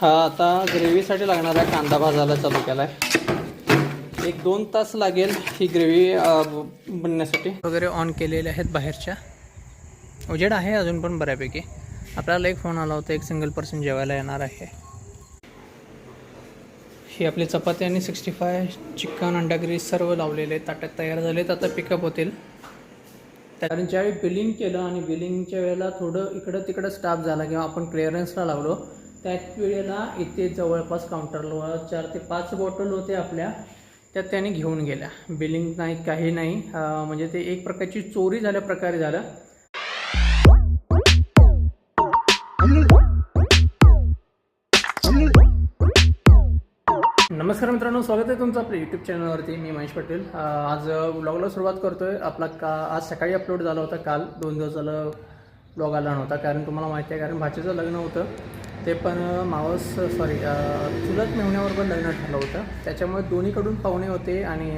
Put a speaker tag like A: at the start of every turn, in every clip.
A: हा आता ग्रेव्हीसाठी लागणारा कांदा भाजायला चालू केला आहे एक दोन तास लागेल ही ग्रेव्ही बनण्यासाठी. वगैरे ऑन केलेले आहेत बाहेरच्या. उजेड आहे अजून पण बऱ्यापैकी. आपल्याला एक फोन आला होता एक सिंगल पर्सन जेवायला येणार आहे. ही आपली चपाती आणि सिक्स्टी फाय चिकन अंडा ग्रेव्ही सर्व लावलेले आहेत. ताट्यात तयार झालेत आता पिकअप होतील. कारण ज्यावेळी बिलिंग केलं आणि बिलिंगच्या वेळेला थोडं इकडं तिकडं स्टाफ झाला किंवा आपण क्लिअरन्सला लागलो. त्याच वेळेला इथे जवळपास काउंटरला चार ते पाच बॉटल होते आपल्या. त्या त्याने घेऊन गेल्या. बिलिंग नाही काही नाही. म्हणजे ते एक प्रकारची चोरी झाल्या प्रकारे झालं. नमस्कार मित्रांनो स्वागत आहे तुमचं आपल्या यूट्यूब चॅनलवरती मी महेश पटेल. आज ब्लॉगला सुरुवात करतोय. आपला का आज सकाळी अपलोड झाला होता काल. दोन दिवस झालं ब्लॉग आला नव्हता. कारण तुम्हाला माहिती आहे कारण भाचीचं लग्न होतं. ते पण मावस सॉरी चुलत मेहण्यावर पण लग्न ठरलं होतं. त्याच्यामुळे दोन्हीकडून पाहुणे होते आणि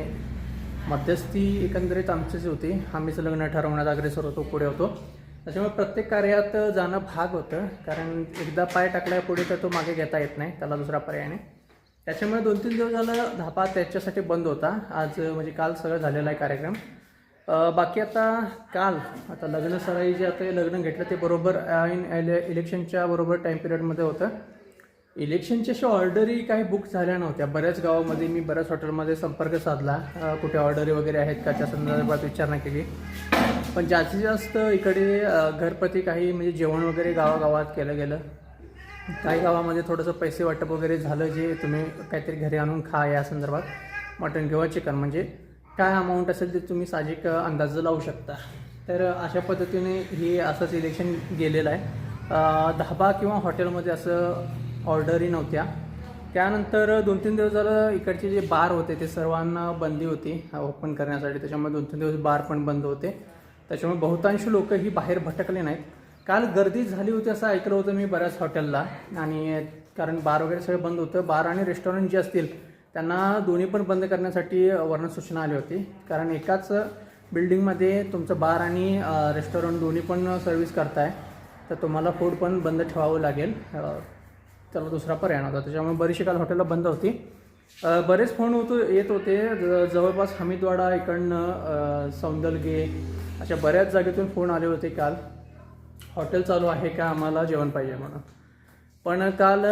A: मध्यस्थी एकंदरीत आमचीच होती. आम्हीच लग्न ठरवण्यात अग्रेसर होतो पुढे होतो. त्याच्यामुळे प्रत्येक कार्यात जाणं भाग होतं. कारण एकदा पाय टाकल्या पुढे तर तो मागे घेता येत नाही. त्याला दुसरा पर्याय नाही. त्याच्यामुळे दोन तीन दिवस झालं धापा त्याच्यासाठी बंद होता. आज म्हणजे काल सगळं झालेला आहे कार्यक्रम. बाकी आता काल आता लग्न सराई जे आता लग्न घेतलं ते बरोबर इन इलेक्शनच्या बरोबर टाईम पिरियडमध्ये होतं. इलेक्शनच्या अशा ऑर्डरी काही बुक झाल्या नव्हत्या. बऱ्याच गावामध्ये मी बऱ्याच हॉटेलमध्ये संपर्क साधला. कुठे ऑर्डरी वगैरे आहेत का त्या संदर्भात विचारणा केली. पण जास्तीत जास्त इकडे घरप्रती काही म्हणजे जेवण वगैरे गावागावात केलं गेलं. काही गावामध्ये थोडंसं पैसे वाटप वगैरे झालं जे तुम्ही काहीतरी घरी आणून खा या संदर्भात. मटण किंवा चिकन म्हणजे काय अमाऊंट असेल ते तुम्ही साहजिक अंदाज लावू शकता. तर अशा पद्धतीने हे असंच इलेक्शन गेलेलं आहे. धाबा किंवा हॉटेलमध्ये असं ऑर्डरही नव्हत्या त्यानंतर दोन तीन दिवस झालं इकडचे जे बार होते ते सर्वांना बंदी होती ओपन करण्यासाठी. त्याच्यामुळे दोन तीन दिवस बार पण बंद होते. त्याच्यामुळे बहुतांश लोक ही बाहेर भटकले नाहीत. काल गर्दी झाली होती असं ऐकलं होतं मी बऱ्याच हॉटेलला आणि कारण बार वगैरे सगळं बंद होतं. बार आणि रेस्टॉरंट जे असतील त्यांना दोन्ही पण बंद करण्यासाठी वर्ण सूचना आली होती. कारण एकाच बिल्डिंगमध्ये तुमचं बार आणि रेस्टॉरंट दोन्ही पण सर्व्हिस करताय. तर तुम्हाला फूड पण बंद ठेवावं लागेल. त्याला दुसरा पर्याय नव्हता. त्याच्यामुळे बरीचशी काल हॉटेलला बंद होती. बरेच फोन होतो येत होते. ज- जवळपास हमीदवाडा इकडनं सौंदलगे अशा बऱ्याच जागेतून फोन आले होते काल. हॉटेल चालू आहे का? आम्हाला जेवण पाहिजे म्हणून. पण काल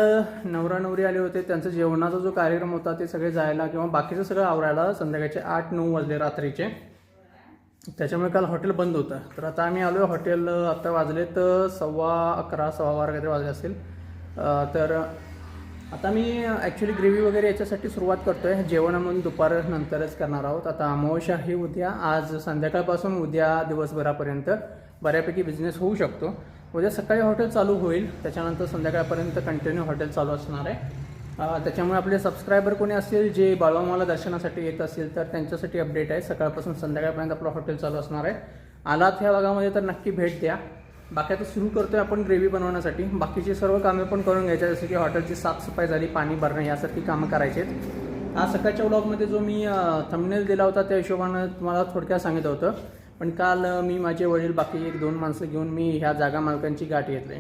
A: नवरा नवरी आले होते. त्यांचा जेवणाचा जो कार्यक्रम होता ते सगळे जायला किंवा बाकीचं सगळं आवरायला संध्याकाळचे आठ नऊ वाजले रात्रीचे. त्याच्यामुळे काल हॉटेल बंद होतं. तर आता आम्ही आलो हॉटेल आत्ता वाजले तर सव्वा अकरा सव्वा बारा काहीतरी वाजले असतील. तर आता मी ॲक्च्युली ग्रेव्ही वगैरे याच्यासाठी सुरुवात करतो आहे जेवण म्हणून दुपार नंतरच करणार आहोत. आता अमावश्या ही उद्या. आज संध्याकाळपासून उद्या दिवसभरापर्यंत बऱ्यापैकी बिझनेस होऊ शकतो. उद्या सकाळी हॉटेल चालू होईल. त्याच्यानंतर संध्याकाळपर्यंत कंटिन्यू हॉटेल चालू असणार आहे. त्याच्यामुळे आपले सबस्क्रायबर कोणी असतील जे बाळवामाला दर्शनासाठी येत असतील तर त्यांच्यासाठी अपडेट आहे. सकाळपासून संध्याकाळपर्यंत आपलं हॉटेल चालू असणार आहे. आलात ह्या भागामध्ये तर नक्की भेट द्या. बाकी आता सुरू करतो आहे आपण ग्रेव्ही बनवण्यासाठी. बाकीची सर्व कामे पण करून घ्यायचे जसं की हॉटेलची साफसफाई झाली पाणी भरणं यासारखी कामं करायची आहेत आज सकाळच्या व्लॉगमध्ये जो मी थंबनेल दिला होता त्या हिशोबानं तुम्हाला थोडक्यात सांगितलं होतं. पण काल मी माझे वडील बाकी एक दोन माणसं घेऊन मी ह्या जागा मालकांची गाठ घेतली.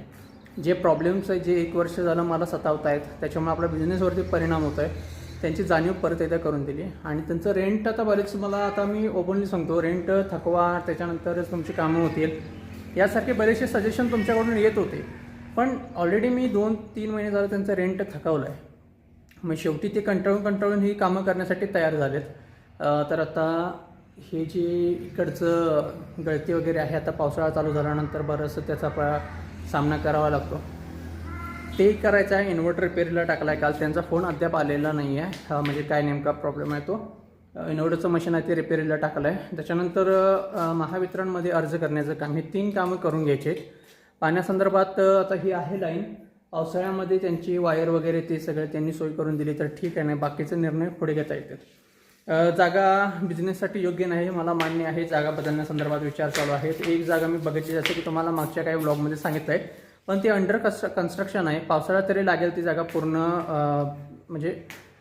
A: जे प्रॉब्लेम्स आहेत जे एक वर्ष झालं मला सतावत आहेत त्याच्यामुळे आपल्या बिझनेसवरती परिणाम होत आहे त्यांची जाणीव परत एकदा करून दिली. आणि त्यांचं रेंट आता बरेच मला आता मी ओपनली सांगतो रेंट थकवा त्याच्यानंतरच तुमची कामं होतील. यासारखे बरेचसे सजेशन तुमच्याकडून येत होते. पण ऑलरेडी मी दोन तीन महिने झालं त्यांचं रेंट थकवलं आहे मग शेवटी ते कंटाळून कंटाळून ही कामं करण्यासाठी तयार झालेत. तर आता हे जे इकडचं गळती वगैरे आहे आता पावसाळा चालू झाल्यानंतर बरंचसं त्याचा प सामना करावा लागतो. ते करायचं आहे इन्व्हर्टर रिपेअरला टाकला आहे काल. त्यांचा फोन अद्याप आलेला नाही आहे. हा, म्हणजे काय नेमका प्रॉब्लेम आहे तो. इन्व्हर्टरचं मशीन आहे ते रिपेरीला टाकलं आहे त्याच्यानंतर महावितरणमध्ये अर्ज करण्याचं काम. हे तीन कामं करून घ्यायचे आहेत पाण्यासंदर्भात आता ही आहे लाईन. पावसाळ्यामध्ये त्यांची वायर वगैरे ते सगळे त्यांनी सोय करून दिली तर ठीक आहे. नाही बाकीचे निर्णय पुढे घेता येतात जागा बिझनेससाठी योग्य नाही मला मान्य आहे. जागा बदलण्यासंदर्भात विचार चालू आहेत. एक जागा मी बघितली जसं की तुम्हाला मागच्या काही ब्लॉगमध्ये सांगितलं आहे पण ती अंडर कन्स्ट्र कन्स्ट्रक्शन आहे. पावसाळ्यात तरी लागेल ती जागा पूर्ण म्हणजे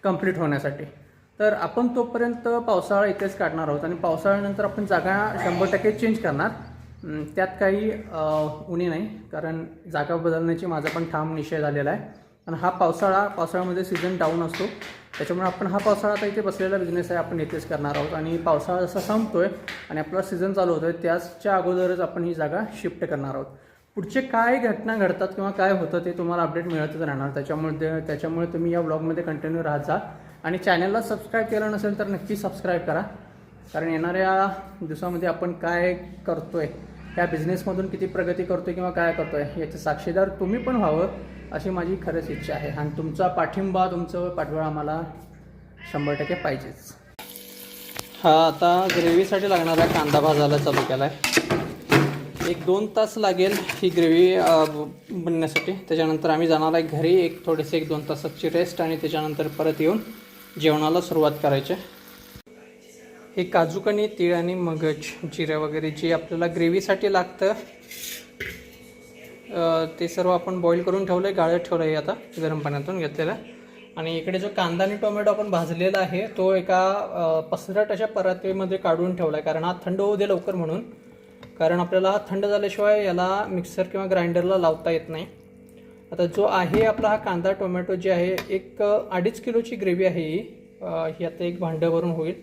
A: कंप्लीट होण्यासाठी. तर आपण तोपर्यंत पावसाळा इथेच काढणार आहोत आणि पावसाळ्यानंतर आपण जागा शंभर टक्के चेंज करणार. त्यात काही उणी नाही. कारण जागा बदलण्याची माझा पण ठाम निश्चय झालेला आहे. आणि हा पावसाळा पावसाळ्यामध्ये सीझन डाऊन असतो. त्याच्यामुळे आपण हा पावसाळा आता इथे बसलेला बिझनेस आहे आपण इथेच करणार आहोत. आणि पावसाळा जसा आहे आणि आपला सीझन चालू होतो आहे त्याच्या अगोदरच आपण ही जागा शिफ्ट करणार आहोत. पुढचे काय घटना घडतात किंवा काय होतं ते तुम्हाला अपडेट मिळतच राहणार. त्याच्यामुळे त्याच्यामुळे तुम्ही या ब्लॉगमध्ये कंटिन्यू राहत जा. आणि चॅनलला सबस्क्राईब केलं नसेल तर नक्की सबस्क्राईब करा. कारण येणाऱ्या दिवसामध्ये आपण काय करतो आहे त्या बिझनेसमधून किती प्रगती करतोय किंवा काय करतो आहे याचे साक्षीदार तुम्ही पण व्हावं. अशी माझी खरंच इच्छा आहे. आणि तुमचा पाठिंबा तुमचं पाठबळ आम्हाला शंभर टक्के पाहिजेच. हा आता ग्रेव्हीसाठी लागणारा कांदा भाजायला चालू केला आहे एक दोन तास लागेल ही ग्रेव्ही बनण्यासाठी. त्याच्यानंतर आम्ही जाणार आहे घरी. एक थोडेसे एक दोन तासाची रेस्ट आणि त्याच्यानंतर परत येऊन जेवणाला सुरुवात करायची. हे काजूकणी तीळ आणि मगज जिरे वगैरे जे आपल्याला ग्रेव्हीसाठी लागतं ते सर्व आपण बॉईल करून ठेवलं आहे गाळ्यात ठेवलं आहे आता गरम पाण्यातून घेतलेलं. आणि इकडे जो कांदा आणि टोमॅटो आपण भाजलेला आहे तो एका पसरट अशा परातीमध्ये काढून ठेवला आहे कारण हा थंड होऊ दे लवकर म्हणून. कारण आपल्याला हा थंड झाल्याशिवाय याला मिक्सर किंवा ग्राइंडरला लावता येत नाही. आता जो आहे आपला हा कांदा टोमॅटो जे आहे एक अडीच किलोची ग्रेव्ही आहे ही. ही आता एक भांडं भरून होईल.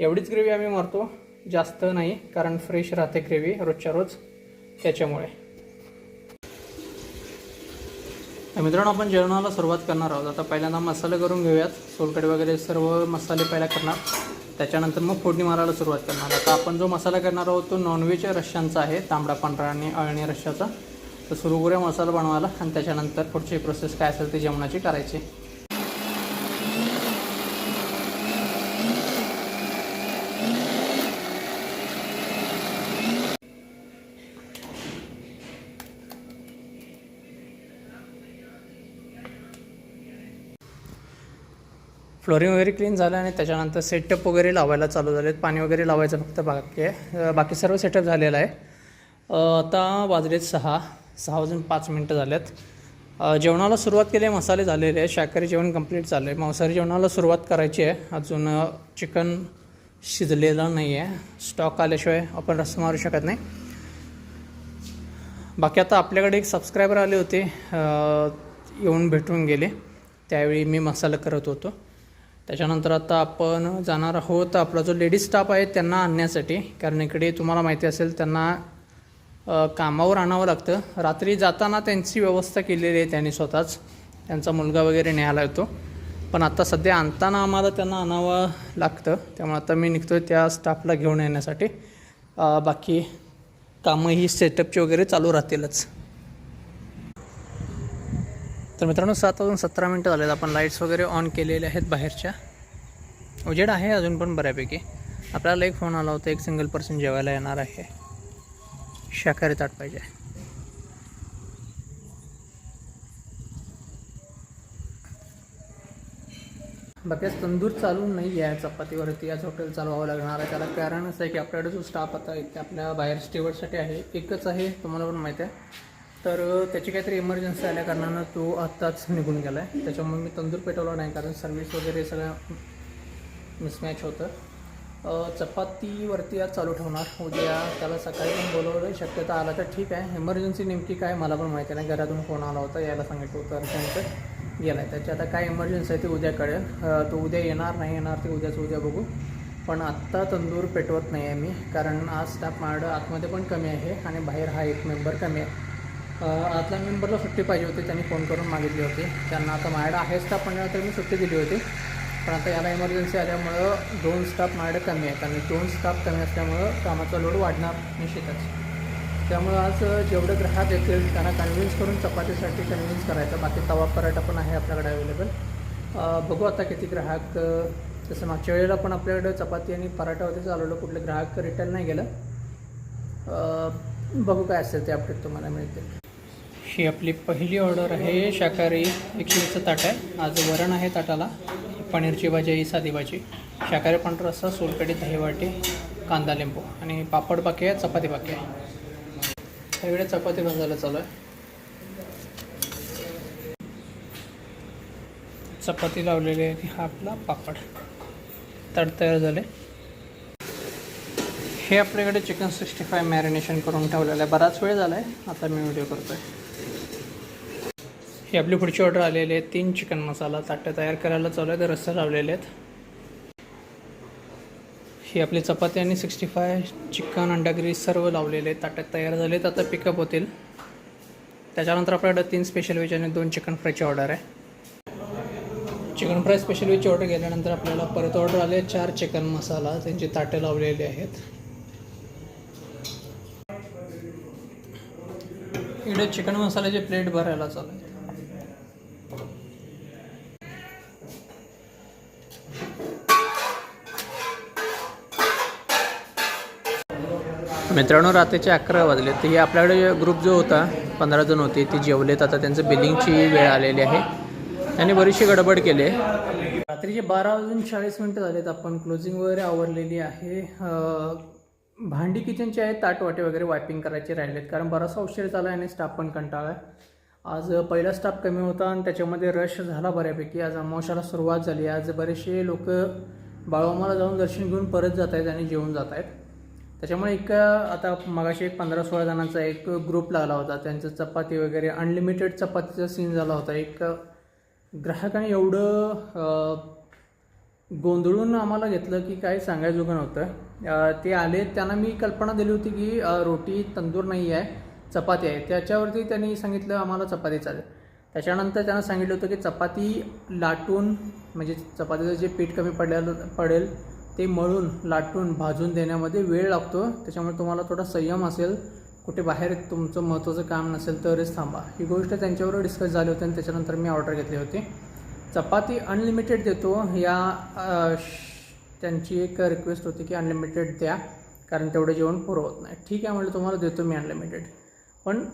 A: एवढीच ग्रेव्ही आम्ही मारतो जास्त नाही कारण फ्रेश राहते ग्रेव्ही रोजच्या रोज. त्याच्यामुळे तर मित्रांनो आपण जेवणाला सुरुवात करणार आहोत. आता पहिल्यांदा मसाले करून घेऊयात. सोलकडे वगैरे सर्व मसाले पहिला करणार. त्याच्यानंतर मग फोडणी मारायला सुरुवात करणार. आता आपण जो मसाला करणार आहोत तो नॉनव्हेज रश्श्यांचा आहे. तांबडा पांढरा आणि अळणी रश्श्याचा. तर सुरू करूया मसाला बनवायला आणि त्याच्यानंतर पुढची प्रोसेस काय असेल ती जेवणाची करायची. फ्लोरिंग वगैरे क्लीन झालं आणि त्याच्यानंतर सेटअप वगैरे लावायला चालू झालेत. पाणी वगैरे लावायचं फक्त बाकी आहे. बाकी सर्व सेटअप झालेलं आहे. आता वाजलेत सहा. सहा वाजून पाच मिनटं झालेत. जेवणाला सुरुवात केली आहे मसाले झालेले आहे शाकाहारी जेवण कंप्लीट झालं आहे मांसाहारी जेवणाला सुरुवात करायची आहे. अजून चिकन शिजलेलं नाही आहे. स्टॉक आल्याशिवाय आपण रस्सा मारू शकत नाही. बाकी आता आपल्याकडे एक सबस्क्रायबर आले होते. येऊन भेटून गेले. त्यावेळी मी मसाला करत होतो. त्याच्यानंतर आता आपण जाणार आहोत. आपला जो लेडीज स्टाफ आहे त्यांना आणण्यासाठी. कारण इकडे तुम्हाला माहिती असेल त्यांना कामावर आणावं लागतं. रात्री जाताना त्यांची व्यवस्था केलेली आहे त्यांनी स्वतःच. त्यांचा मुलगा वगैरे न्यायला येतो. पण आता सध्या आणताना आम्हाला त्यांना आणावं लागतं. त्यामुळे आता मी निघतो आहे त्या स्टाफला घेऊन येण्यासाठी. बाकी कामं ही सेटअपची वगैरे चालू राहतीलच. तर मित्रांनो सात वाजून सतरा मिनटं झालेत. आपण लाईट्स वगैरे ऑन केलेले आहेत बाहेरच्या. उजेड आहे अजून पण बऱ्यापैकी. आपल्याला एक फोन आला होता एक सिंगल पर्सन जेवायला येणार आहे. शाकाहारी ताट पाहिजे. बाकी तंदूर चालू नाही आहे चपातीवरती. आज हॉटेल चालवावं लागणार आहे. त्याला कारणच आहे की आपल्याकडे जो स्टाफ आता इथे आपल्या बाहेर स्टेवरसाठी आहे. एकच आहे तुम्हाला पण माहिती आहे. तर त्याची काहीतरी इमर्जन्सी आल्या कारणानं तो आत्ताच निघून गेला आहे त्याच्यामुळे मी तंदूर पेटवला नाही कारण सर्व्हिस वगैरे सगळं मिसमॅच होतं. चपातीवरती आज चालू ठेवणार. उद्या त्याला सकाळी पण बोलवलं शक्यता आला तर ठीक आहे. इमर्जन्सी नेमकी काय मला पण माहिती नाही. घरातून फोन आला होता यायला सांगितलं होतं त्यानंतर गेला आहे त्याची आता काय इमर्जन्सी आहे ते उद्या कळेल. तो उद्या येणार नाही येणार ते उद्याच उद्या बघू. पण आत्ता तंदूर पेटवत नाही आहे मी कारण आज स्टाफ मार्ड आतमध्ये पण कमी आहे आणि बाहेर हा एक मेंबर कमी आहे. आतल्या मेंबरला सुट्टी पाहिजे होती त्यांनी फोन करून मागितली होती. त्यांना आता माझ्याकडे आहे स्टाफ म्हणल्यानंतर मी सुट्टी दिली होती. पण आता याला इमर्जन्सी आल्यामुळं दोन स्टाफ माझ्याकडे कमी आहेत. आणि दोन स्टाफ कमी असल्यामुळं कामाचा लोड वाढणार निश्चितच. त्यामुळं आज जेवढे ग्राहक येतील त्यांना कन्व्हिन्स करून चपातीसाठी कन्व्हिन्स करायचं. बाकी तवा पराठा पण आहे आपल्याकडे अवेलेबल बघू आता किती ग्राहक तसं जसं मागच्या वेळेला पण आपल्याकडे चपाती आणि पराठा होते चालवलं कुठले ग्राहक रिटर्न नाही गेलं. बघू काय असेल ते अपडेट तुम्हाला मिळते ही आपली पहिली ऑर्डर आहे शाकाहारी एकशेचं ताट आहे. आज वरण आहे ताटाला. पनीरची भाजी आहे साधी भाजी. शाकाहारी पांढरा रस्सा सोलकढी दहीवाटी कांदा लिंबू आणि पापड बाकी आहे चपाती बाकी आहे. त्यावेळी चपाती भाजायला चालू आहे. चपाती लावलेली आहे हा आपला पापड. ताट तयार झाले. हे आपल्याकडे चिकन सिक्स्टी फाय मॅरिनेशन करून ठेवलेलं आहे. बराच वेळ झाला आहे आता मी व्हिडिओ करतो आहे ही आपली पुढची ऑर्डर आलेली आहे तीन चिकन मसाला ताटं तयार करायला चालू आहे तर लावलेले आहेत. ही आपली चपाती आणि सिक्स्टी फाय चिकन अंडागिरी सर्व लावलेले आहेत. ताटं तयार झाले आहेत आता पिकअप होतील. त्याच्यानंतर आपल्याकडं तीन स्पेशल व्हेज आणि दोन चिकन फ्रायची ऑर्डर आहे. चिकन फ्राय स्पेशल व्हेजची ऑर्डर गेल्यानंतर आपल्याला परत ऑर्डर आले चार चिकन मसाला त्यांची ताटे लावलेली आहेत. इकडे चिकन मसाल्याचे प्लेट भरायला चालू आहे मित्रांनो रात्रीचे अकरा वाजले. तर हे आपल्याकडे ग्रुप जो होता पंधरा जण होते ते जेवलेत. आता त्यांचं बिलिंगची वेळ आलेली आहे. त्यांनी बरीचशी गडबड केली आहे. रात्रीचे बारा वाजून चाळीस मिनटं झालेत. आपण क्लोजिंग वगैरे आवरलेली आहे. भांडी किचनची आहेत ताटवाटे वगैरे वायपिंग करायचे राहिलेत. कारण बराचसा उशीर झाला आहे आणि स्टाफ पण कंटाळा आहे. आज पहिला स्टाफ कमी होता आणि त्याच्यामध्ये रश झाला बऱ्यापैकी. आज अमावश्याला सुरुवात झाली. आज बरेचसे लोक बाळोमाला जाऊन दर्शन घेऊन परत जात आहेत आणि जेवून जात आहेत त्याच्यामुळे एक आता मगाशी एक पंधरा सोळा जणांचा एक ग्रुप लागला होता. त्यांचं चपाती वगैरे अनलिमिटेड चपातीचा सीन झाला होता. एक ग्राहकाने एवढं गोंधळून आम्हाला घेतलं की काय सांगायजोगं नव्हतं. ते आले त्यांना मी कल्पना दिली होती की रोटी तंदूर नाही आहे चपाती आहे. त्याच्यावरती त्यांनी सांगितलं आम्हाला चपाती चालेल. त्याच्यानंतर त्यांना सांगितलं होतं की चपाती लाटून म्हणजे चपातीचं जे पीठ कमी पडलेलं पडेल ते मळून लाटून भाजून देण्यामध्ये वेळ लागतो. त्याच्यामुळे तुम्हाला थोडा संयम असेल कुठे बाहेर तुमचं महत्त्वाचं काम नसेल तरच थांबा. ही गोष्ट त्यांच्याबरोबर डिस्कस झाली होती आणि त्याच्यानंतर मी ऑर्डर घेतली होती. चपाती अनलिमिटेड देतो. या श- त्यांची एक रिक्वेस्ट होती की अनलिमिटेड द्या कारण तेवढं जेवण पुरं होत नाही. ठीक आहे म्हटलं तुम्हाला देतो मी अनलिमिटेड पण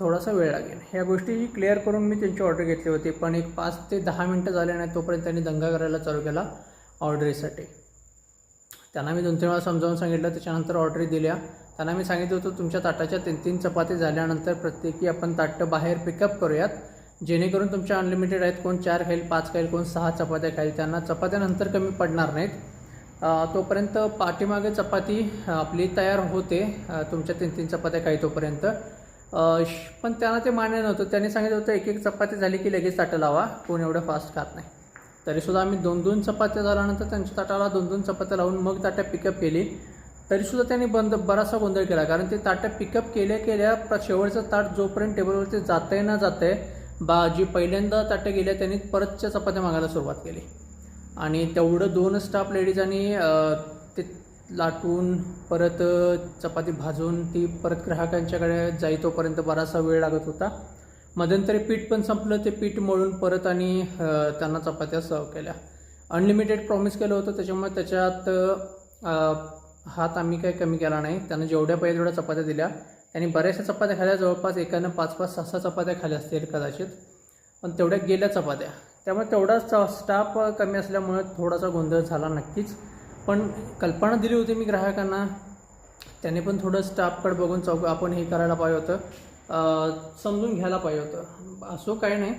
A: थोडासा वेळ लागेल. ह्या गोष्टी क्लिअर करून मी त्यांची ऑर्डर घेतली होती. पण एक पाच ते दहा मिनटं झाले नाही तोपर्यंत त्यांनी दंगा करायला चालू केला. ऑर्डरीसाठी त्यांना मी दोन तीन वेळा समजावून सांगितलं त्याच्यानंतर ऑर्डरी दिल्या. त्यांना मी सांगितलं होतं तुमच्या ताटाच्या तीन तीन चपाती झाल्यानंतर प्रत्येकी आपण ताटं बाहेर पिकअप करूयात. जेणेकरून तुमच्या अनलिमिटेड आहेत कोण चार खाईल पाच खाईल कोण सहा चपात्या खाईल. त्यांना चपात्यानंतर कमी पडणार नाहीत. तोपर्यंत पाठीमागे चपाती आपली तयार होते. तुमच्या तीन तीन चपात्या काही तोपर्यंत. श- पण त्यांना ते मान्य नव्हतं. त्यांनी सांगितलं होतं एक एक चपाती झाली की लगेच ताटं लावा. कोण एवढं फास्ट खात नाही. तरीसुद्धा आम्ही दोन दोन चपात्या झाल्यानंतर त्यांच्या ताटाला दोन दोन चपात्या लावून मग ताट्या पिकअप केली. तरीसुद्धा त्यांनी बंद बराचसा गोंधळ केला. कारण ते ताटं पिकअप केल्या केल्या प्र- शेवटचं ताट जोपर्यंत टेबलवरती जातंय ना जात आहे बा जी पहिल्यांदा ताटं गेल्या त्यांनी परतच्या चपात्या मागायला सुरुवात केली. आणि तेवढं दोन स्टाफ लेडीज आणि ते लाटून परत चपाती भाजून ती परत ग्राहकांच्याकडे जाई तोपर्यंत बराचसा वेळ लागत होता. मध्यंतरी पीठ पण संपलं ते पीठ मळून परत आणि त्यांना चपात्या सर्व केल्या. अनलिमिटेड प्रॉमिस केलं होतं त्याच्यामुळे त्याच्यात हात आम्ही काही कमी केला नाही. त्यांना जेवढ्या पाहिजे तेवढ्या चपात्या दिल्या. त्यांनी बऱ्याचशा चपात्या खाल्या जवळपास एकानं पाच पाच सहा सहा चपात्या खाल्या असतील कदाचित. पण तेवढ्या गेल्या चपात्या. त्यामुळे तेवढाच स्टाफ कमी असल्यामुळे थोडासा गोंधळ झाला नक्कीच. पण कल्पना दिली होती मी ग्राहकांना. त्याने पण थोडं स्टाफकडे बघून चौक आपण हे करायला पाहिजे होतं. समजून घ्यायला पाहिजे होतं. असो काही नाही.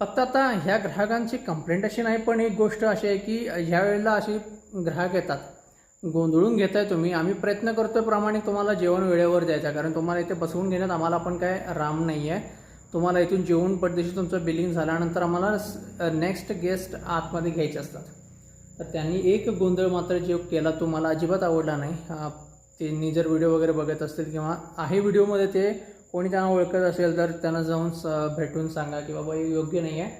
A: फक्त आता ह्या ग्राहकांची कंप्लेंट अशी नाही पण एक गोष्ट अशी आहे की ह्या वेळेला अशी ग्राहक येतात. गोंधळून घेताय तुम्ही. आम्ही प्रयत्न करतो प्रमाणे तुम्हाला जेवण वेळेवर द्यायचं कारण तुम्हाला इथे बसवून घेण्यात आम्हाला पण काय राम नाही आहे तुम्हाला इथून जेवून पडदेशी तुमचं बिलिंग झाल्यानंतर आम्हाला नेक्स्ट गेस्ट आतमध्ये घ्यायचे असतात. तर त्यांनी एक गोंधळ मात्र जे केला तो मला अजिबात आवडला नाही. त्यांनी जर व्हिडिओ वगैरे बघत असतील किंवा आहे व्हिडिओमध्ये ते कोणी त्यांना ओळखत असेल तर त्यांना जाऊन स- भेटून सांगा की बाबा हे योग्य नाही आहे.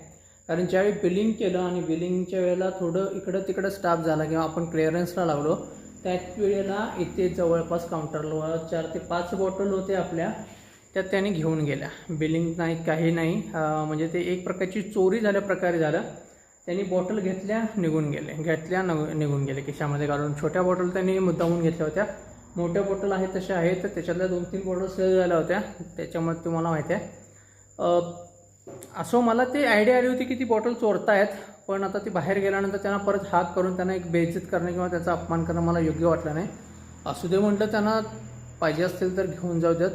A: कारण ज्यावेळी बिलिंग केलं आणि बिलिंगच्या वेळेला थोडं इकडं तिकडं स्टाफ झाला किंवा आपण क्लिअरन्सला लागलो त्याच वेळेला इथे जवळपास काउंटरला चार ते पाच बॉटल होते आपल्या त्या त्याने घेऊन गेल्या. बिलिंग नाही काही नाही. म्हणजे ते एक प्रकारची चोरी झाल्या प्रकारे झालं. त्यांनी बॉटल घेतल्या निघून गेले. घेतल्या न निघून गेले खिशामध्ये. घालून छोट्या बॉटल त्यांनी मुद्दामून घेतल्या होत्या. मोठ्या बॉटल आहेत तशा आहेत. तर त्याच्यातल्या दोन तीन बॉटल सेल झाल्या होत्या. त्याच्यामुळे तुम्हाला माहिती आहे. असो मला ती आयडिया आली होती की ती बॉटल चोरतायत पण आता ती बाहेर गेल्यानंतर त्यांना परत हाक करून त्यांना एक बेइज्जत करणं किंवा त्याचा अपमान करणं मला योग्य वाटलं नाही. असू दे म्हटलं त्यांना पाहिजे असतील तर घेऊन जाऊ देत.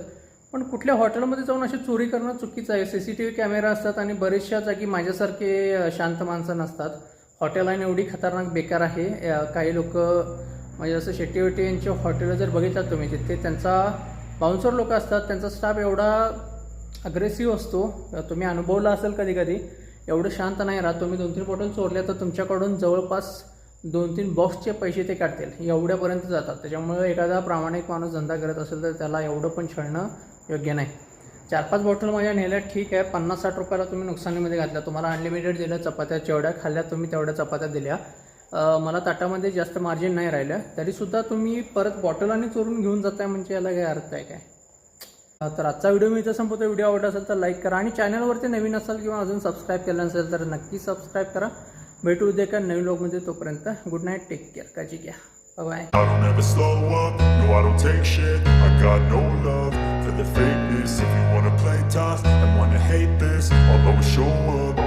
A: पण कुठल्या हॉटेलमध्ये जाऊन अशी चोरी करणं चुकीचं आहे? C C T V camera असतात आणि बरेचशा जागी माझ्यासारखे शांत माणसं नसतात. हॉटेल लाईन एवढी खतरनाक बेकार आहे. काही लोक म्हणजे जसं शेट्टी वेट्टी यांचे हॉटेल जर बघितलात तुम्ही तिथे त्यांचा बाउन्सर लोक असतात त्यांचा स्टाफ एवढा अग्रेसिव्ह असतो तुम्ही अनुभवला असेल कधी कधी एवढं शांत नाही राहत. तुम्ही दोन तीन बॉटल चोरल्या तर तुमच्याकडून जवळपास दोन तीन बॉक्सचे पैसे ते काढतील. एवढ्यापर्यंत जातात. त्याच्यामुळे एखादा प्रामाणिक माणूस धंदा करत असेल तर त्याला एवढं पण छळणं योग्य नाही. चार पाच बॉटल माझ्या नेल्या ठीक आहे. पन्नास साठ रुपयाला तुम्ही नुकसानीमध्ये घातल्या. तुम्हाला अनलिमिटेड दिल्या चपात्या जेवढ्या खाल्ल्या तुम्ही तेवढ्या चपात्या दिल्या. मला ताटामध्ये जास्त मार्जिन नाही राहिलं. तरीसुद्धा तुम्ही परत बॉटल आणि चोरून घेऊन जाताय म्हणजे याला काय अर्थ आहे काय? तर आजचा व्हिडिओ मी इथं संपवतो. व्हिडिओ आवडला असेल तर लाईक करा. आणि चॅनलवरती नवीन असाल किंवा अजून सबस्क्राईब केलं नसेल तर नक्की सबस्क्राईब करा. भेटू उद्या का नवीन लोकमध्ये तोपर्यंत गुड नाईट टेक केअर काळजी घ्या. Bye
B: I don't ever slow up, no I don't take shit. I got no love for the fakeness. If you wanna play tough and wanna hate this I'll always show up.